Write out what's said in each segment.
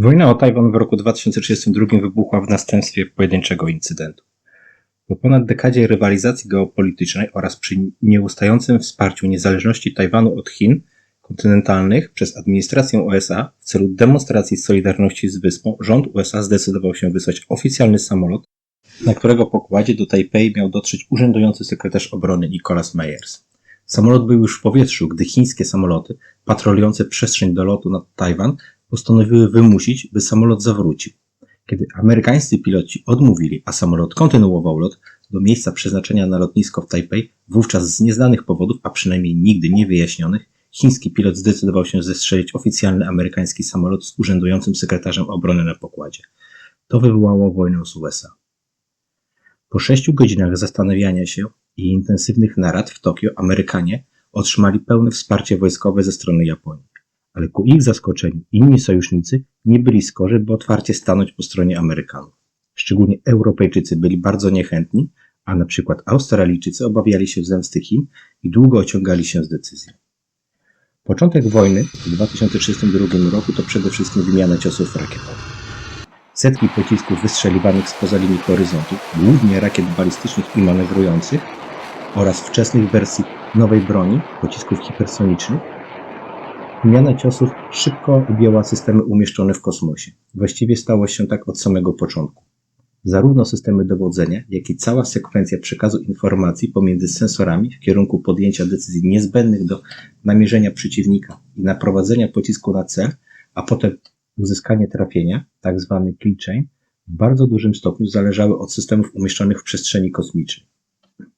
Wojna o Tajwan w roku 2032 wybuchła w następstwie pojedynczego incydentu. Po ponad dekadzie rywalizacji geopolitycznej oraz przy nieustającym wsparciu niezależności Tajwanu od Chin kontynentalnych przez administrację USA w celu demonstracji solidarności z wyspą, rząd USA zdecydował się wysłać oficjalny samolot, na którego pokładzie do Tajpej miał dotrzeć urzędujący sekretarz obrony Nicholas Meyers. Samolot był już w powietrzu, gdy chińskie samoloty patrolujące przestrzeń do lotu nad Tajwan postanowiły wymusić, by samolot zawrócił. Kiedy amerykańscy piloci odmówili, a samolot kontynuował lot do miejsca przeznaczenia na lotnisko w Tajpej, wówczas z nieznanych powodów, a przynajmniej nigdy nie wyjaśnionych, chiński pilot zdecydował się zestrzelić oficjalny amerykański samolot z urzędującym sekretarzem obrony na pokładzie. To wywołało wojnę z USA. Po sześciu godzinach zastanawiania się i intensywnych narad w Tokio Amerykanie otrzymali pełne wsparcie wojskowe ze strony Japonii ale ku ich zaskoczeniu inni sojusznicy nie byli skorzy, by otwarcie stanąć po stronie Amerykanów. Szczególnie Europejczycy byli bardzo niechętni, a na przykład Australijczycy obawiali się zemsty Chin i długo ociągali się z decyzją. Początek wojny w 2032 roku to przede wszystkim wymiana ciosów rakietowych. Setki pocisków wystrzeliwanych spoza linii horyzontu, głównie rakiet balistycznych i manewrujących oraz wczesnych wersji nowej broni, pocisków hipersonicznych, Wymiana ciosów szybko objęła systemy umieszczone w kosmosie. Właściwie stało się tak od samego początku. Zarówno systemy dowodzenia, jak i cała sekwencja przekazu informacji pomiędzy sensorami w kierunku podjęcia decyzji niezbędnych do namierzenia przeciwnika i naprowadzenia pocisku na cel, a potem uzyskanie trafienia, tak zwany kill chain, w bardzo dużym stopniu zależały od systemów umieszczonych w przestrzeni kosmicznej.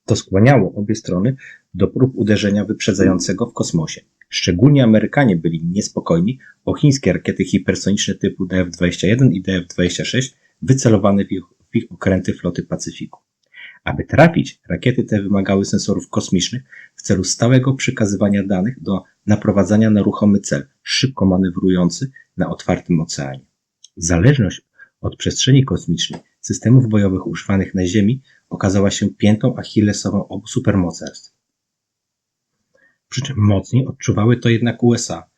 To skłaniało obie strony do prób uderzenia wyprzedzającego w kosmosie. Szczególnie Amerykanie byli niespokojni o chińskie rakiety hipersoniczne typu DF-21 i DF-26 wycelowane w ich, w ich okręty floty Pacyfiku. Aby trafić, rakiety te wymagały sensorów kosmicznych w celu stałego przekazywania danych do naprowadzania na ruchomy cel, szybko manewrujący na otwartym oceanie. Zależność od przestrzeni kosmicznej systemów bojowych używanych na Ziemi okazała się piętą achillesową obu supermocarstw. Przy czym mocniej odczuwały to jednak USA,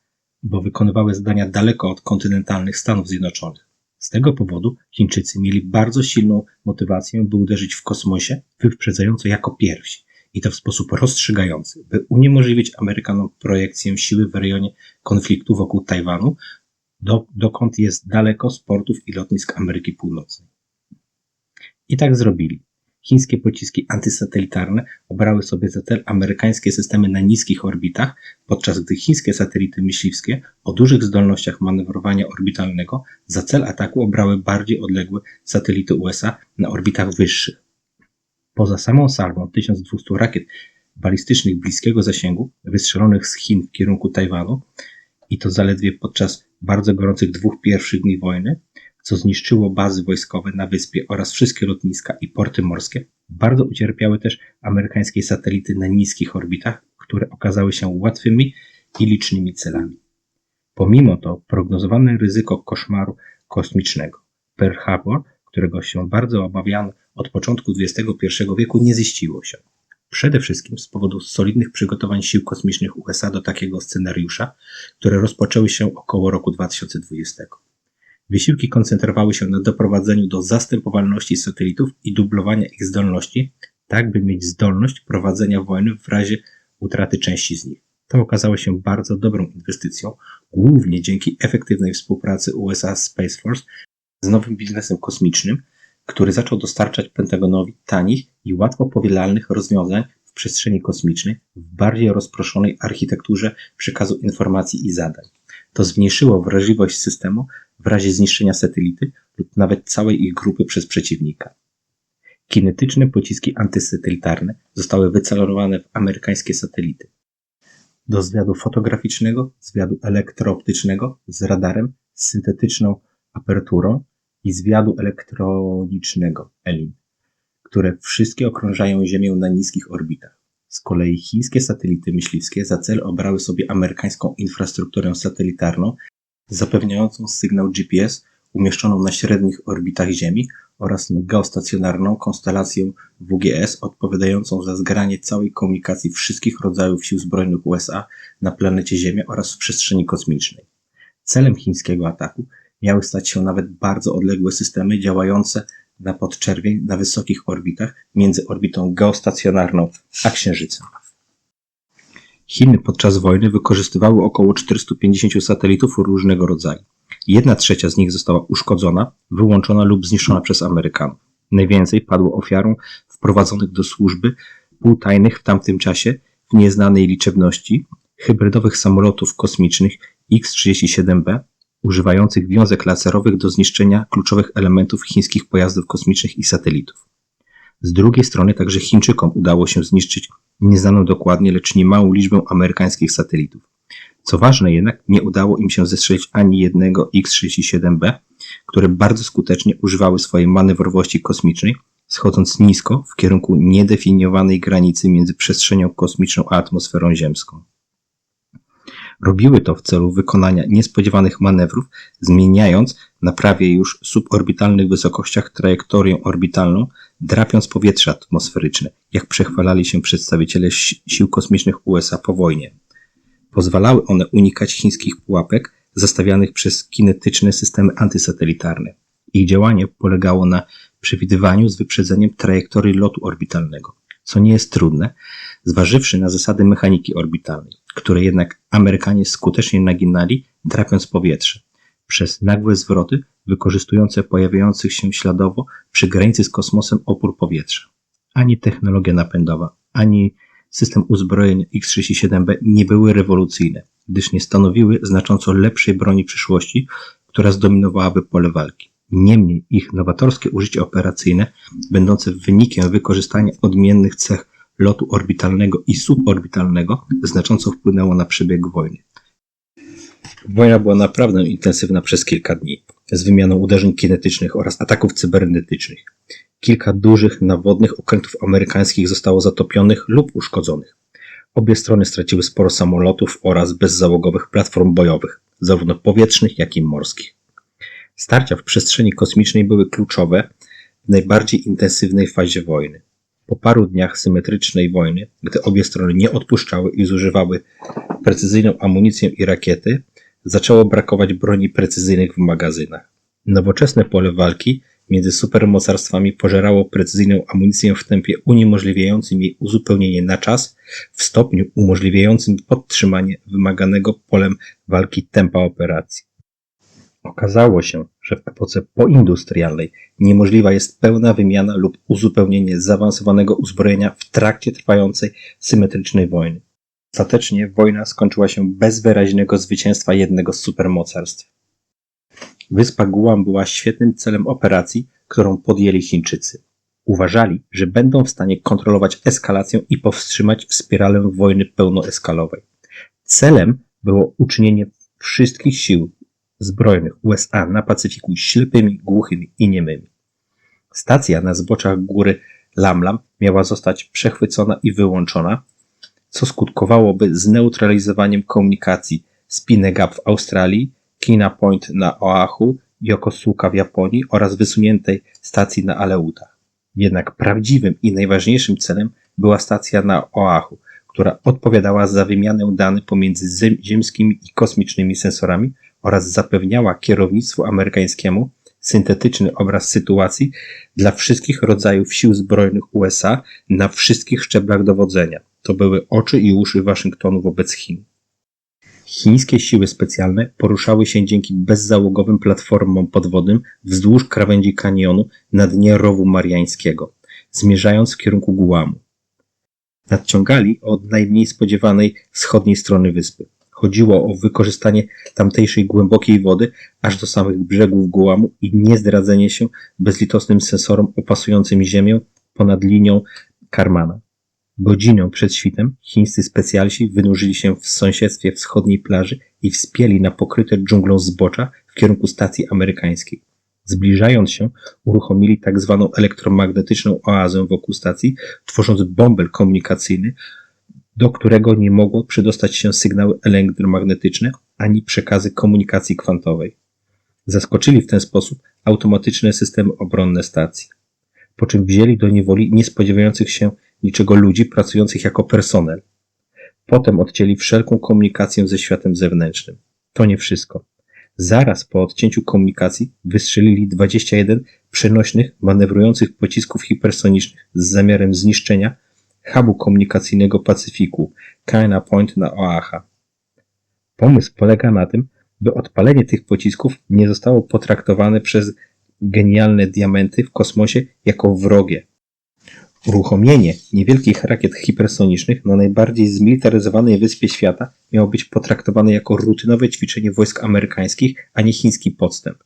bo wykonywały zadania daleko od kontynentalnych Stanów Zjednoczonych. Z tego powodu Chińczycy mieli bardzo silną motywację, by uderzyć w kosmosie wyprzedzająco jako pierwsi i to w sposób rozstrzygający, by uniemożliwić Amerykanom projekcję siły w rejonie konfliktu wokół Tajwanu, do, dokąd jest daleko z portów i lotnisk Ameryki Północnej. I tak zrobili. Chińskie pociski antysatelitarne obrały sobie za cel amerykańskie systemy na niskich orbitach, podczas gdy chińskie satelity myśliwskie o dużych zdolnościach manewrowania orbitalnego za cel ataku obrały bardziej odległe satelity USA na orbitach wyższych. Poza samą salwą 1200 rakiet balistycznych bliskiego zasięgu wystrzelonych z Chin w kierunku Tajwanu i to zaledwie podczas bardzo gorących dwóch pierwszych dni wojny, co zniszczyło bazy wojskowe na wyspie oraz wszystkie lotniska i porty morskie, bardzo ucierpiały też amerykańskie satelity na niskich orbitach, które okazały się łatwymi i licznymi celami. Pomimo to prognozowane ryzyko koszmaru kosmicznego Pearl Harbor, którego się bardzo obawiano od początku XXI wieku, nie ziściło się. Przede wszystkim z powodu solidnych przygotowań sił kosmicznych USA do takiego scenariusza, które rozpoczęły się około roku 2020. Wysiłki koncentrowały się na doprowadzeniu do zastępowalności satelitów i dublowania ich zdolności, tak by mieć zdolność prowadzenia wojny w razie utraty części z nich. To okazało się bardzo dobrą inwestycją, głównie dzięki efektywnej współpracy USA Space Force z nowym biznesem kosmicznym, który zaczął dostarczać Pentagonowi tanich i łatwo powielalnych rozwiązań w przestrzeni kosmicznej w bardziej rozproszonej architekturze przekazu informacji i zadań. To zmniejszyło wrażliwość systemu w razie zniszczenia satelity lub nawet całej ich grupy przez przeciwnika. Kinetyczne pociski antysatelitarne zostały wycelowane w amerykańskie satelity. Do zwiadu fotograficznego, zwiadu elektrooptycznego z radarem, z syntetyczną aperturą i zwiadu elektronicznego ELIN, które wszystkie okrążają Ziemię na niskich orbitach. Z kolei chińskie satelity myśliwskie za cel obrały sobie amerykańską infrastrukturę satelitarną zapewniającą sygnał GPS umieszczoną na średnich orbitach Ziemi oraz geostacjonarną konstelację WGS odpowiadającą za zgranie całej komunikacji wszystkich rodzajów sił zbrojnych USA na planecie Ziemia oraz w przestrzeni kosmicznej. Celem chińskiego ataku Miały stać się nawet bardzo odległe systemy działające na podczerwień na wysokich orbitach między orbitą geostacjonarną a Księżycem. Chiny podczas wojny wykorzystywały około 450 satelitów różnego rodzaju. Jedna trzecia z nich została uszkodzona, wyłączona lub zniszczona przez Amerykanów. Najwięcej padło ofiarą wprowadzonych do służby półtajnych w tamtym czasie w nieznanej liczebności hybrydowych samolotów kosmicznych X-37B używających wiązek laserowych do zniszczenia kluczowych elementów chińskich pojazdów kosmicznych i satelitów. Z drugiej strony także Chińczykom udało się zniszczyć nieznaną dokładnie, lecz niemałą liczbę amerykańskich satelitów. Co ważne jednak, nie udało im się zestrzelić ani jednego X-37B, które bardzo skutecznie używały swojej manewrowości kosmicznej, schodząc nisko w kierunku niedefiniowanej granicy między przestrzenią kosmiczną a atmosferą ziemską. Robiły to w celu wykonania niespodziewanych manewrów, zmieniając na prawie już suborbitalnych wysokościach trajektorię orbitalną, drapiąc powietrze atmosferyczne, jak przechwalali się przedstawiciele sił kosmicznych USA po wojnie. Pozwalały one unikać chińskich pułapek zastawianych przez kinetyczne systemy antysatelitarne. Ich działanie polegało na przewidywaniu z wyprzedzeniem trajektorii lotu orbitalnego, co nie jest trudne, zważywszy na zasady mechaniki orbitalnej, które jednak Amerykanie skutecznie naginali, drapiąc powietrze, przez nagłe zwroty wykorzystujące pojawiających się śladowo przy granicy z kosmosem opór powietrza. Ani technologia napędowa, ani system uzbrojenia X-37B nie były rewolucyjne, gdyż nie stanowiły znacząco lepszej broni przyszłości, która zdominowałaby pole walki. Niemniej ich nowatorskie użycie operacyjne, będące wynikiem wykorzystania odmiennych cech lotu orbitalnego i suborbitalnego, znacząco wpłynęło na przebieg wojny. Wojna była naprawdę intensywna przez kilka dni, z wymianą uderzeń kinetycznych oraz ataków cybernetycznych. Kilka dużych nawodnych okrętów amerykańskich zostało zatopionych lub uszkodzonych. Obie strony straciły sporo samolotów oraz bezzałogowych platform bojowych, zarówno powietrznych, jak i morskich. Starcia w przestrzeni kosmicznej były kluczowe w najbardziej intensywnej fazie wojny. Po paru dniach symetrycznej wojny, gdy obie strony nie odpuszczały i zużywały precyzyjną amunicję i rakiety, zaczęło brakować broni precyzyjnych w magazynach. Nowoczesne pole walki między supermocarstwami pożerało precyzyjną amunicję w tempie uniemożliwiającym jej uzupełnienie na czas, w stopniu umożliwiającym podtrzymanie wymaganego polem walki tempa operacji. Okazało się, że w epoce poindustrialnej niemożliwa jest pełna wymiana lub uzupełnienie zaawansowanego uzbrojenia w trakcie trwającej symetrycznej wojny. Ostatecznie wojna skończyła się bez wyraźnego zwycięstwa jednego z supermocarstw. Wyspa Guam była świetnym celem operacji, którą podjęli Chińczycy. Uważali, że będą w stanie kontrolować eskalację i powstrzymać spiralę wojny pełnoeskalowej. Celem było uczynienie wszystkich sił zbrojnych USA na Pacyfiku ślepymi, głuchymi i niemymi. Stacja na zboczach góry Lamlam miała zostać przechwycona i wyłączona, co skutkowałoby zneutralizowaniem komunikacji Spinne Gap w Australii, Kina Point na Oahu, Yokosuka w Japonii oraz wysuniętej stacji na Aleutach. Jednak prawdziwym i najważniejszym celem była stacja na Oahu, która odpowiadała za wymianę danych pomiędzy ziemskimi i kosmicznymi sensorami oraz zapewniała kierownictwu amerykańskiemu syntetyczny obraz sytuacji dla wszystkich rodzajów sił zbrojnych USA na wszystkich szczeblach dowodzenia. To były oczy i uszy Waszyngtonu wobec Chin. Chińskie siły specjalne poruszały się dzięki bezzałogowym platformom podwodnym wzdłuż krawędzi kanionu na dnie rowu mariańskiego, zmierzając w kierunku Guamu. Nadciągali od najmniej spodziewanej wschodniej strony wyspy. Chodziło o wykorzystanie tamtejszej głębokiej wody aż do samych brzegów Guamu i niezdradzenie się bezlitosnym sensorom opasującym ziemię ponad linią Karmana. Godzinę przed świtem chińscy specjalsi wynurzyli się w sąsiedztwie wschodniej plaży i wspięli na pokryte dżunglą zbocza w kierunku stacji amerykańskiej. Zbliżając się, uruchomili tak zwaną elektromagnetyczną oazę wokół stacji, tworząc bąbel komunikacyjny, do którego nie mogło przedostać się sygnały elektromagnetyczne ani przekazy komunikacji kwantowej. Zaskoczyli w ten sposób automatyczne systemy obronne stacji, po czym wzięli do niewoli niespodziewających się niczego ludzi pracujących jako personel. Potem odcięli wszelką komunikację ze światem zewnętrznym. To nie wszystko. Zaraz po odcięciu komunikacji wystrzelili 21 przenośnych, manewrujących pocisków hipersonicznych z zamiarem zniszczenia hubu komunikacyjnego Pacyfiku, Kaina Point na Oahu. Pomysł polega na tym, by odpalenie tych pocisków nie zostało potraktowane przez genialne diamenty w kosmosie jako wrogie. Uruchomienie niewielkich rakiet hipersonicznych na najbardziej zmilitaryzowanej wyspie świata miało być potraktowane jako rutynowe ćwiczenie wojsk amerykańskich, a nie chiński podstęp.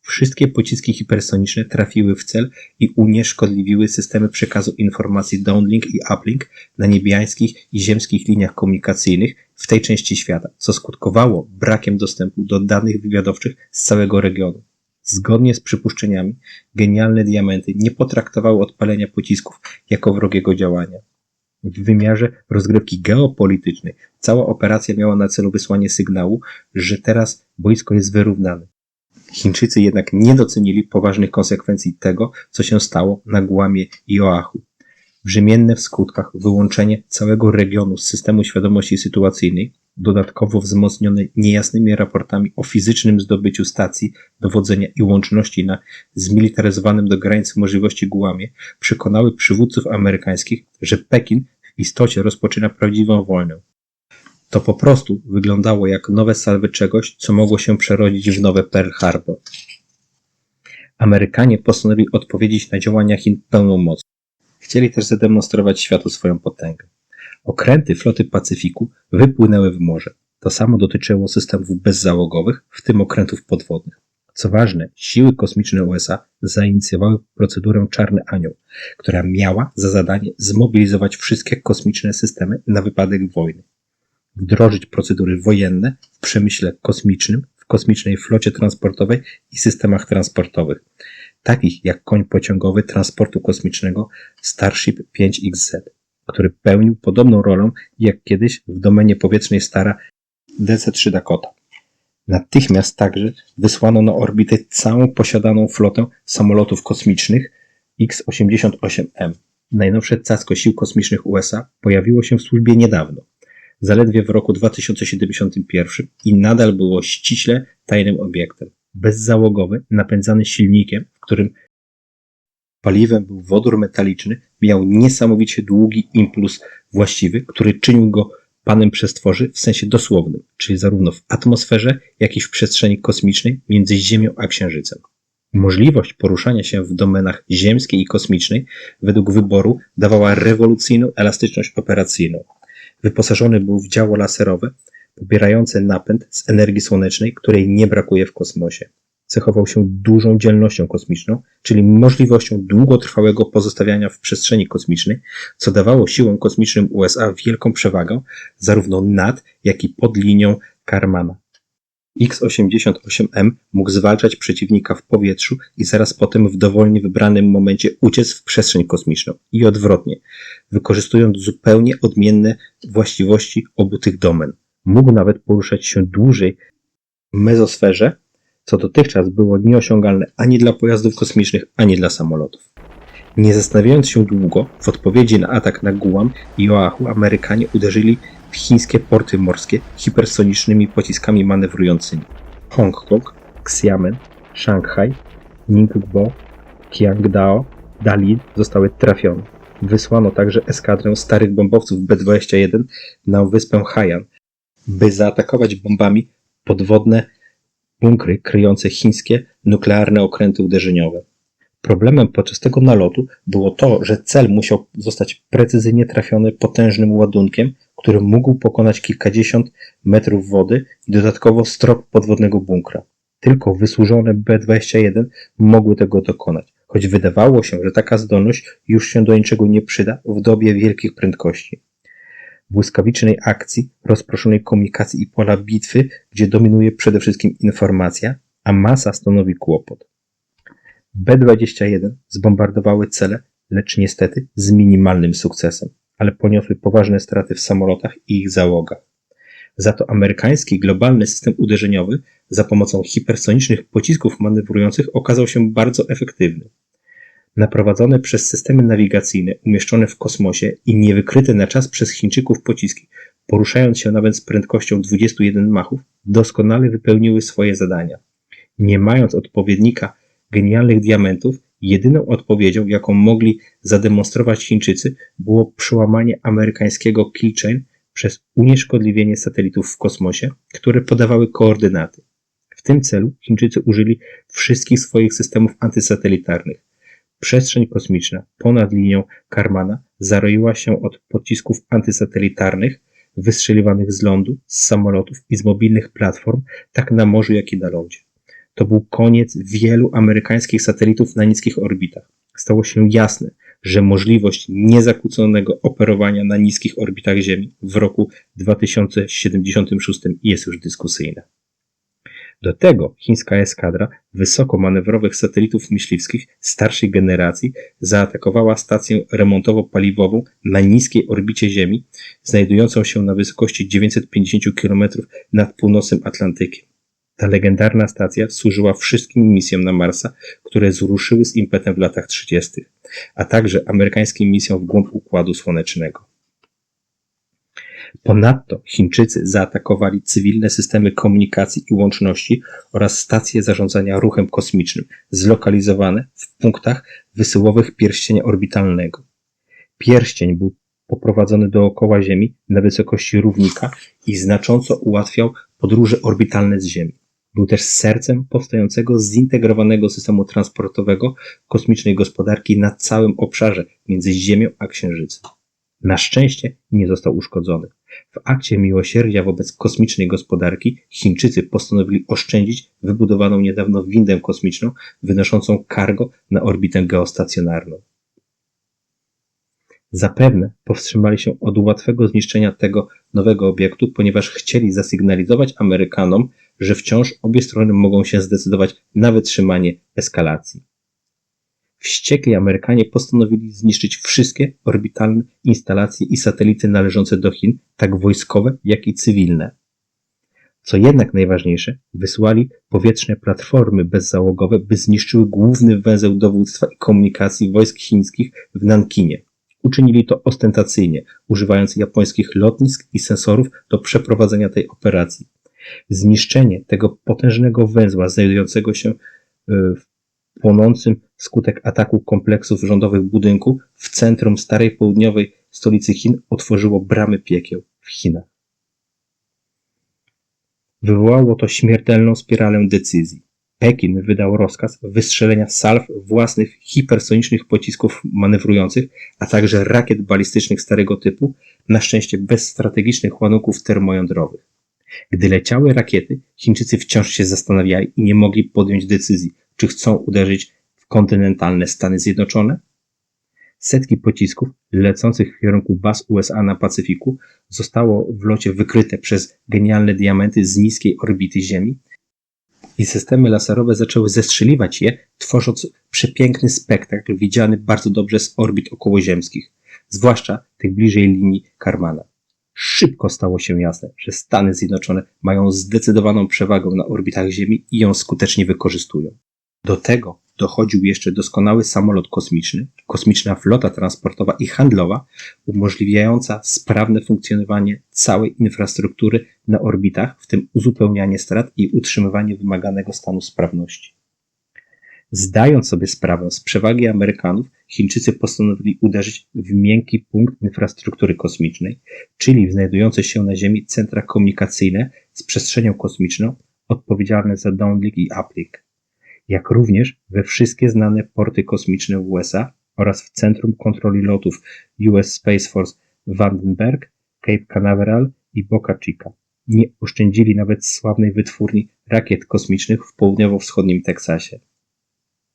Wszystkie pociski hipersoniczne trafiły w cel i unieszkodliwiły systemy przekazu informacji downlink i uplink na niebiańskich i ziemskich liniach komunikacyjnych w tej części świata, co skutkowało brakiem dostępu do danych wywiadowczych z całego regionu. Zgodnie z przypuszczeniami, genialne diamenty nie potraktowały odpalenia pocisków jako wrogiego działania. W wymiarze rozgrywki geopolitycznej cała operacja miała na celu wysłanie sygnału, że teraz boisko jest wyrównane. Chińczycy jednak nie docenili poważnych konsekwencji tego, co się stało na Guamie i Oahu. Brzemienne w skutkach wyłączenie całego regionu z systemu świadomości sytuacyjnej, dodatkowo wzmocnione niejasnymi raportami o fizycznym zdobyciu stacji dowodzenia i łączności na zmilitaryzowanym do granicy możliwości Guamie, przekonały przywódców amerykańskich, że Pekin w istocie rozpoczyna prawdziwą wojnę. To po prostu wyglądało jak nowe salwy czegoś, co mogło się przerodzić w nowe Pearl Harbor. Amerykanie postanowili odpowiedzieć na działania Chin pełną mocą. Chcieli też zademonstrować światu swoją potęgę. Okręty floty Pacyfiku wypłynęły w morze. To samo dotyczyło systemów bezzałogowych, w tym okrętów podwodnych. Co ważne, siły kosmiczne USA zainicjowały procedurę Czarny Anioł, która miała za zadanie zmobilizować wszystkie kosmiczne systemy na wypadek wojny wdrożyć procedury wojenne w przemyśle kosmicznym, w kosmicznej flocie transportowej i systemach transportowych, takich jak koń pociągowy transportu kosmicznego Starship 5XZ, który pełnił podobną rolę jak kiedyś w domenie powietrznej stara DC-3 Dakota. Natychmiast także wysłano na orbitę całą posiadaną flotę samolotów kosmicznych X-88M. Najnowsze casko sił kosmicznych USA pojawiło się w służbie niedawno zaledwie w roku 2071 i nadal było ściśle tajnym obiektem. Bezzałogowy, napędzany silnikiem, którym paliwem był wodór metaliczny, miał niesamowicie długi impuls właściwy, który czynił go panem przestworzy w sensie dosłownym, czyli zarówno w atmosferze, jak i w przestrzeni kosmicznej między Ziemią a Księżycem. Możliwość poruszania się w domenach ziemskiej i kosmicznej według wyboru dawała rewolucyjną elastyczność operacyjną. Wyposażony był w działo laserowe, pobierające napęd z energii słonecznej, której nie brakuje w kosmosie. Cechował się dużą dzielnością kosmiczną, czyli możliwością długotrwałego pozostawiania w przestrzeni kosmicznej, co dawało siłom kosmicznym USA wielką przewagę zarówno nad, jak i pod linią Karmana. X-88M mógł zwalczać przeciwnika w powietrzu i zaraz potem w dowolnie wybranym momencie uciec w przestrzeń kosmiczną i odwrotnie, wykorzystując zupełnie odmienne właściwości obu tych domen. Mógł nawet poruszać się dłużej w mezosferze, co dotychczas było nieosiągalne ani dla pojazdów kosmicznych, ani dla samolotów. Nie zastanawiając się długo, w odpowiedzi na atak na Guam i Oahu Amerykanie uderzyli w chińskie porty morskie hipersonicznymi pociskami manewrującymi. Hongkong, Xiamen, Szanghaj, Ningbo, Qiangdao, Dali zostały trafione. Wysłano także eskadrę starych bombowców B-21 na wyspę Haiyan, by zaatakować bombami podwodne bunkry kryjące chińskie nuklearne okręty uderzeniowe. Problemem podczas tego nalotu było to, że cel musiał zostać precyzyjnie trafiony potężnym ładunkiem, który mógł pokonać kilkadziesiąt metrów wody i dodatkowo strop podwodnego bunkra. Tylko wysłużone B-21 mogły tego dokonać, choć wydawało się, że taka zdolność już się do niczego nie przyda w dobie wielkich prędkości. Błyskawicznej akcji, rozproszonej komunikacji i pola bitwy, gdzie dominuje przede wszystkim informacja, a masa stanowi kłopot. B-21 zbombardowały cele, lecz niestety z minimalnym sukcesem, ale poniosły poważne straty w samolotach i ich załogach. Za to amerykański globalny system uderzeniowy za pomocą hipersonicznych pocisków manewrujących okazał się bardzo efektywny. Naprowadzone przez systemy nawigacyjne umieszczone w kosmosie i niewykryte na czas przez Chińczyków pociski poruszając się nawet z prędkością 21 machów, doskonale wypełniły swoje zadania. Nie mając odpowiednika genialnych diamentów, jedyną odpowiedzią, jaką mogli zademonstrować Chińczycy, było przełamanie amerykańskiego kill chain przez unieszkodliwienie satelitów w kosmosie, które podawały koordynaty. W tym celu Chińczycy użyli wszystkich swoich systemów antysatelitarnych. Przestrzeń kosmiczna ponad linią Karmana zaroiła się od pocisków antysatelitarnych wystrzeliwanych z lądu, z samolotów i z mobilnych platform, tak na morzu, jak i na lądzie. To był koniec wielu amerykańskich satelitów na niskich orbitach. Stało się jasne, że możliwość niezakłóconego operowania na niskich orbitach Ziemi w roku 2076 jest już dyskusyjna. Do tego chińska eskadra wysokomanewrowych satelitów myśliwskich starszej generacji zaatakowała stację remontowo-paliwową na niskiej orbicie Ziemi, znajdującą się na wysokości 950 km nad północnym Atlantykiem. Ta legendarna stacja służyła wszystkim misjom na Marsa, które zruszyły z impetem w latach 30., a także amerykańskim misjom w głąb Układu Słonecznego. Ponadto Chińczycy zaatakowali cywilne systemy komunikacji i łączności oraz stacje zarządzania ruchem kosmicznym, zlokalizowane w punktach wysyłowych pierścienia orbitalnego. Pierścień był poprowadzony dookoła Ziemi na wysokości równika i znacząco ułatwiał podróże orbitalne z Ziemi. Był też sercem powstającego zintegrowanego systemu transportowego kosmicznej gospodarki na całym obszarze między Ziemią a Księżycem. Na szczęście nie został uszkodzony. W akcie miłosierdzia wobec kosmicznej gospodarki Chińczycy postanowili oszczędzić wybudowaną niedawno windę kosmiczną wynoszącą cargo na orbitę geostacjonarną. Zapewne powstrzymali się od łatwego zniszczenia tego nowego obiektu, ponieważ chcieli zasygnalizować Amerykanom, że wciąż obie strony mogą się zdecydować na wytrzymanie eskalacji. Wściekli Amerykanie postanowili zniszczyć wszystkie orbitalne instalacje i satelity należące do Chin, tak wojskowe, jak i cywilne. Co jednak najważniejsze, wysłali powietrzne platformy bezzałogowe, by zniszczyły główny węzeł dowództwa i komunikacji wojsk chińskich w Nankinie. Uczynili to ostentacyjnie, używając japońskich lotnisk i sensorów do przeprowadzenia tej operacji. Zniszczenie tego potężnego węzła znajdującego się e, w płonącym wskutek ataku kompleksów rządowych budynku w centrum starej południowej stolicy Chin otworzyło bramy piekieł w Chinach. Wywołało to śmiertelną spiralę decyzji. Pekin wydał rozkaz wystrzelenia salw własnych hipersonicznych pocisków manewrujących, a także rakiet balistycznych starego typu, na szczęście bez strategicznych ładunków termojądrowych. Gdy leciały rakiety, Chińczycy wciąż się zastanawiali i nie mogli podjąć decyzji, czy chcą uderzyć w kontynentalne Stany Zjednoczone. Setki pocisków lecących w kierunku baz USA na Pacyfiku zostało w locie wykryte przez genialne diamenty z niskiej orbity Ziemi i systemy laserowe zaczęły zestrzeliwać je, tworząc przepiękny spektakl widziany bardzo dobrze z orbit okołoziemskich, zwłaszcza tych bliżej linii Karmana. Szybko stało się jasne, że Stany Zjednoczone mają zdecydowaną przewagę na orbitach Ziemi i ją skutecznie wykorzystują. Do tego dochodził jeszcze doskonały samolot kosmiczny, kosmiczna flota transportowa i handlowa, umożliwiająca sprawne funkcjonowanie całej infrastruktury na orbitach, w tym uzupełnianie strat i utrzymywanie wymaganego stanu sprawności. Zdając sobie sprawę z przewagi Amerykanów, Chińczycy postanowili uderzyć w miękki punkt infrastruktury kosmicznej, czyli w znajdujące się na Ziemi centra komunikacyjne z przestrzenią kosmiczną odpowiedzialne za downlink i uplink, jak również we wszystkie znane porty kosmiczne w USA oraz w Centrum Kontroli Lotów US Space Force Vandenberg, Cape Canaveral i Boca Chica. Nie oszczędzili nawet sławnej wytwórni rakiet kosmicznych w południowo-wschodnim Teksasie.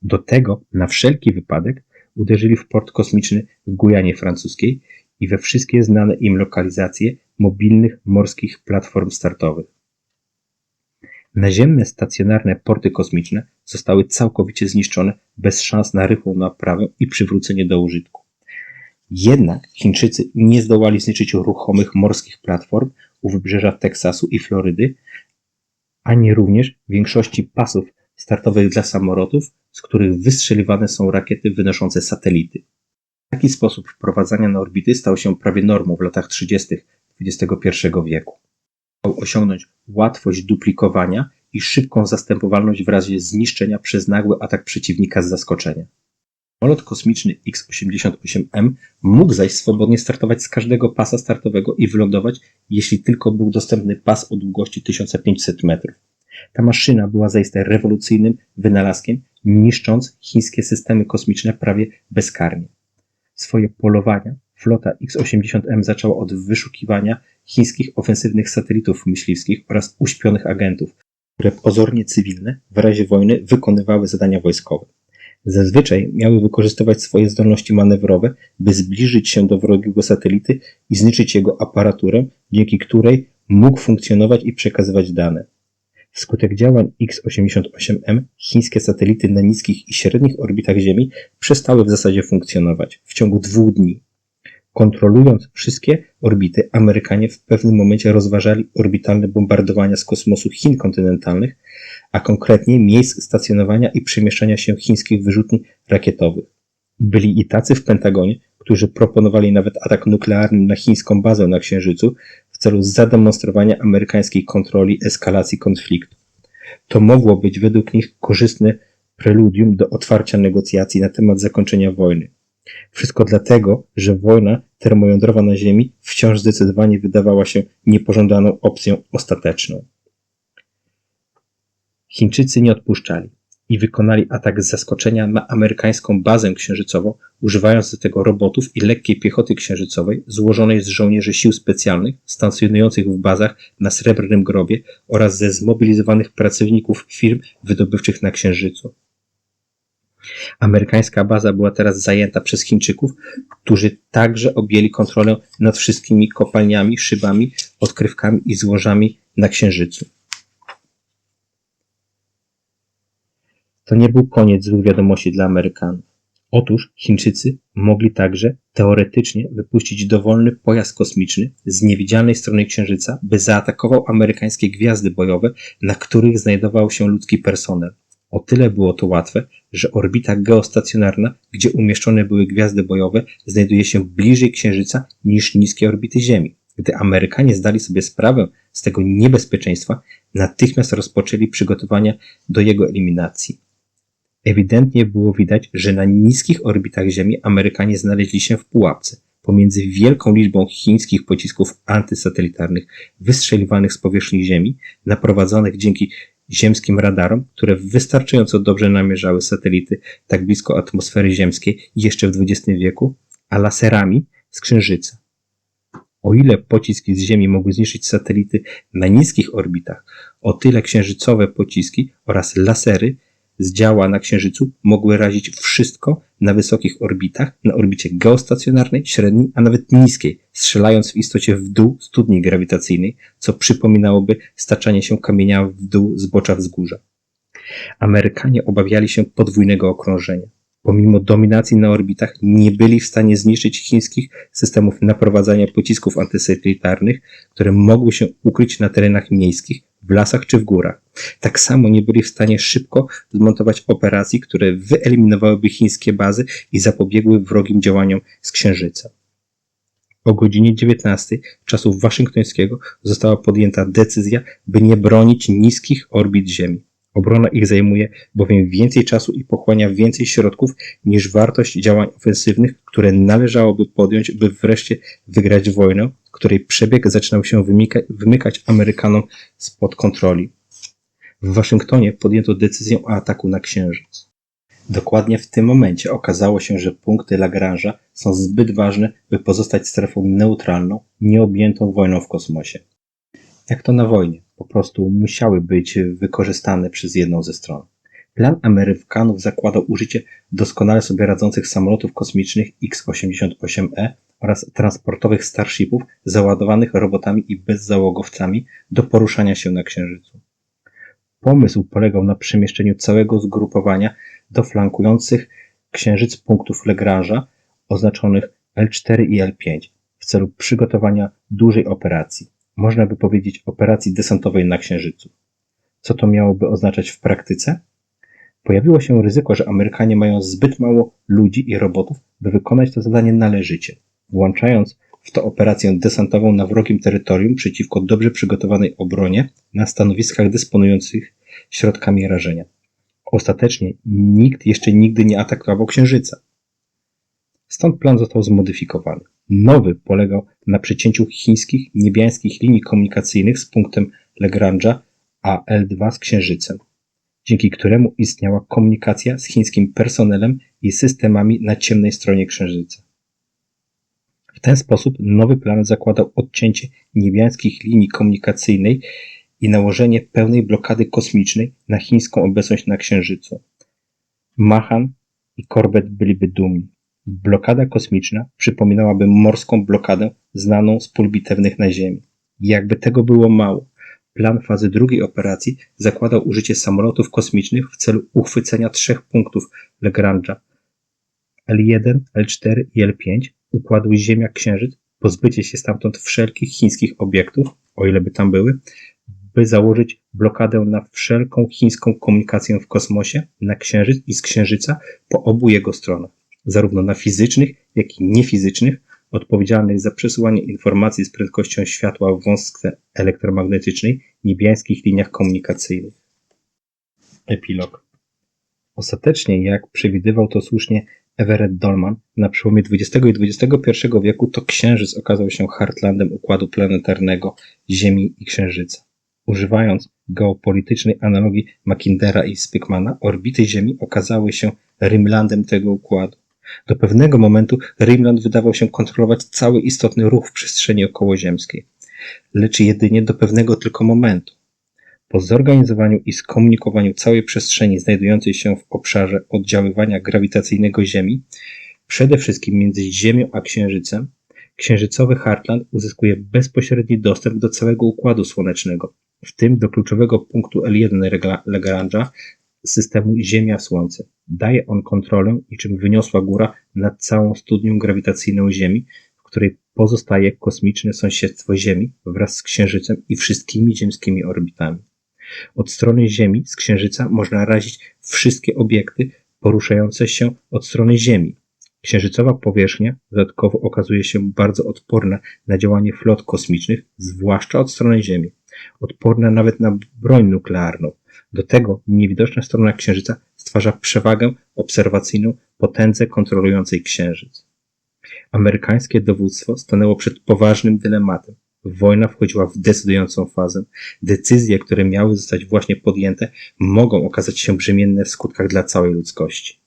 Do tego, na wszelki wypadek, uderzyli w port kosmiczny w Gujanie Francuskiej i we wszystkie znane im lokalizacje mobilnych morskich platform startowych. Naziemne stacjonarne porty kosmiczne zostały całkowicie zniszczone bez szans na rychłą naprawę i przywrócenie do użytku. Jednak Chińczycy nie zdołali zniszczyć ruchomych morskich platform u wybrzeża Teksasu i Florydy, ani również większości pasów startowych dla samolotów, z których wystrzeliwane są rakiety wynoszące satelity. Taki sposób wprowadzania na orbity stał się prawie normą w latach 30. XXI wieku. Osiągnąć łatwość duplikowania i szybką zastępowalność w razie zniszczenia przez nagły atak przeciwnika z zaskoczenia. Samolot kosmiczny X-88M mógł zaś swobodnie startować z każdego pasa startowego i wylądować, jeśli tylko był dostępny pas o długości 1500 metrów. Ta maszyna była zaiste rewolucyjnym wynalazkiem, niszcząc chińskie systemy kosmiczne prawie bezkarnie. Swoje polowania flota X-80M zaczęła od wyszukiwania chińskich ofensywnych satelitów myśliwskich oraz uśpionych agentów, które pozornie cywilne w razie wojny wykonywały zadania wojskowe. Zazwyczaj miały wykorzystywać swoje zdolności manewrowe, by zbliżyć się do wrogiego satelity i zniszczyć jego aparaturę, dzięki której mógł funkcjonować i przekazywać dane. Wskutek działań X-88M chińskie satelity na niskich i średnich orbitach Ziemi przestały w zasadzie funkcjonować w ciągu dwóch dni. Kontrolując wszystkie orbity, Amerykanie w pewnym momencie rozważali orbitalne bombardowania z kosmosu Chin kontynentalnych, a konkretnie miejsc stacjonowania i przemieszczania się chińskich wyrzutni rakietowych. Byli i tacy w Pentagonie, którzy proponowali nawet atak nuklearny na chińską bazę na Księżycu w celu zademonstrowania amerykańskiej kontroli eskalacji konfliktu. To mogło być według nich korzystne preludium do otwarcia negocjacji na temat zakończenia wojny. Wszystko dlatego, że wojna termojądrowa na Ziemi wciąż zdecydowanie wydawała się niepożądaną opcją ostateczną. Chińczycy nie odpuszczali i wykonali atak z zaskoczenia na amerykańską bazę księżycową, używając do tego robotów i lekkiej piechoty księżycowej złożonej z żołnierzy sił specjalnych stacjonujących w bazach na Srebrnym Grobie oraz ze zmobilizowanych pracowników firm wydobywczych na Księżycu. Amerykańska baza była teraz zajęta przez Chińczyków, którzy także objęli kontrolę nad wszystkimi kopalniami, szybami, odkrywkami i złożami na Księżycu. To nie był koniec złych wiadomości dla Amerykanów. Otóż Chińczycy mogli także teoretycznie wypuścić dowolny pojazd kosmiczny z niewidzialnej strony Księżyca, by zaatakował amerykańskie gwiazdy bojowe, na których znajdował się ludzki personel. O tyle było to łatwe, że orbita geostacjonarna, gdzie umieszczone były gwiazdy bojowe, znajduje się bliżej Księżyca niż niskie orbity Ziemi. Gdy Amerykanie zdali sobie sprawę z tego niebezpieczeństwa, natychmiast rozpoczęli przygotowania do jego eliminacji. Ewidentnie było widać, że na niskich orbitach Ziemi Amerykanie znaleźli się w pułapce pomiędzy wielką liczbą chińskich pocisków antysatelitarnych wystrzeliwanych z powierzchni Ziemi, naprowadzonych dzięki ziemskim radarom, które wystarczająco dobrze namierzały satelity tak blisko atmosfery ziemskiej jeszcze w XX wieku, a laserami z Księżyca. O ile pociski z Ziemi mogły zniszczyć satelity na niskich orbitach, o tyle księżycowe pociski oraz lasery z działa na Księżycu mogły razić wszystko na wysokich orbitach, na orbicie geostacjonarnej, średniej, a nawet niskiej, strzelając w istocie w dół studni grawitacyjnej, co przypominałoby staczanie się kamienia w dół zbocza wzgórza. Amerykanie obawiali się podwójnego okrążenia. Pomimo dominacji na orbitach nie byli w stanie zniszczyć chińskich systemów naprowadzania pocisków antysatelitarnych, które mogły się ukryć na terenach miejskich, w lasach czy w górach. Tak samo nie byli w stanie szybko zmontować operacji, które wyeliminowałyby chińskie bazy i zapobiegły wrogim działaniom z Księżyca. O godzinie 19 czasu waszyngtońskiego została podjęta decyzja, by nie bronić niskich orbit Ziemi. Obrona ich zajmuje bowiem więcej czasu i pochłania więcej środków niż wartość działań ofensywnych, które należałoby podjąć, by wreszcie wygrać wojnę, której przebieg zaczynał się wymyka, wymykać Amerykanom spod kontroli. W Waszyngtonie podjęto decyzję o ataku na Księżyc. Dokładnie w tym momencie okazało się, że punkty Lagrange'a są zbyt ważne, by pozostać strefą neutralną, nieobjętą wojną w kosmosie. Jak to na wojnie, po prostu musiały być wykorzystane przez jedną ze stron. Plan Amerykanów zakładał użycie doskonale sobie radzących samolotów kosmicznych X-88E oraz transportowych Starshipów załadowanych robotami i bezzałogowcami do poruszania się na Księżycu. Pomysł polegał na przemieszczeniu całego zgrupowania do flankujących Księżyc punktów Lagrange'a oznaczonych L4 i L5 w celu przygotowania dużej operacji, można by powiedzieć operacji desantowej na Księżycu. Co to miałoby oznaczać w praktyce? Pojawiło się ryzyko, że Amerykanie mają zbyt mało ludzi i robotów, by wykonać to zadanie należycie włączając w to operację desantową na wrogim terytorium przeciwko dobrze przygotowanej obronie na stanowiskach dysponujących środkami rażenia. Ostatecznie nikt jeszcze nigdy nie atakował Księżyca. Stąd plan został zmodyfikowany. Nowy polegał na przecięciu chińskich niebiańskich linii komunikacyjnych z punktem Lagrange'a a L2 z Księżycem, dzięki któremu istniała komunikacja z chińskim personelem i systemami na ciemnej stronie Księżyca. W ten sposób nowy plan zakładał odcięcie niebiańskich linii komunikacyjnej i nałożenie pełnej blokady kosmicznej na chińską obecność na Księżycu. Mahan i Corbett byliby dumni. Blokada kosmiczna przypominałaby morską blokadę znaną z pól bitewnych na Ziemi. Jakby tego było mało, plan fazy drugiej operacji zakładał użycie samolotów kosmicznych w celu uchwycenia trzech punktów Lagrange'a L1, L4 i L5 układu Ziemia-Księżyc, pozbycie się stamtąd wszelkich chińskich obiektów, o ile by tam były, by założyć blokadę na wszelką chińską komunikację w kosmosie, na Księżyc i z Księżyca po obu jego stronach, zarówno na fizycznych, jak i niefizycznych, odpowiedzialnych za przesyłanie informacji z prędkością światła w wąskwę elektromagnetycznej niebiańskich liniach komunikacyjnych. Epilog. Ostatecznie, jak przewidywał to słusznie Everett Dolman, na przełomie XX i XXI wieku to Księżyc okazał się heartlandem układu planetarnego Ziemi i Księżyca. Używając geopolitycznej analogii Mackindera i Spykmana, orbity Ziemi okazały się Rimlandem tego układu. Do pewnego momentu Rimland wydawał się kontrolować cały istotny ruch w przestrzeni okołoziemskiej, lecz jedynie do pewnego tylko momentu. Po zorganizowaniu i skomunikowaniu całej przestrzeni znajdującej się w obszarze oddziaływania grawitacyjnego Ziemi, przede wszystkim między Ziemią a Księżycem, księżycowy Heartland uzyskuje bezpośredni dostęp do całego Układu Słonecznego, w tym do kluczowego punktu L1 Lagrange'a systemu Ziemia-Słońce. Daje on kontrolę niczym wyniosła góra nad całą studnią grawitacyjną Ziemi, w której pozostaje kosmiczne sąsiedztwo Ziemi wraz z Księżycem i wszystkimi ziemskimi orbitami. Od strony Ziemi z Księżyca można razić wszystkie obiekty poruszające się od strony Ziemi. Księżycowa powierzchnia dodatkowo okazuje się bardzo odporna na działanie flot kosmicznych, zwłaszcza od strony Ziemi. Odporna nawet na broń nuklearną. Do tego niewidoczna strona Księżyca stwarza przewagę obserwacyjną potędze kontrolującej Księżyc. Amerykańskie dowództwo stanęło przed poważnym dylematem. Wojna wchodziła w decydującą fazę. Decyzje, które miały zostać właśnie podjęte, mogą okazać się brzemienne w skutkach dla całej ludzkości.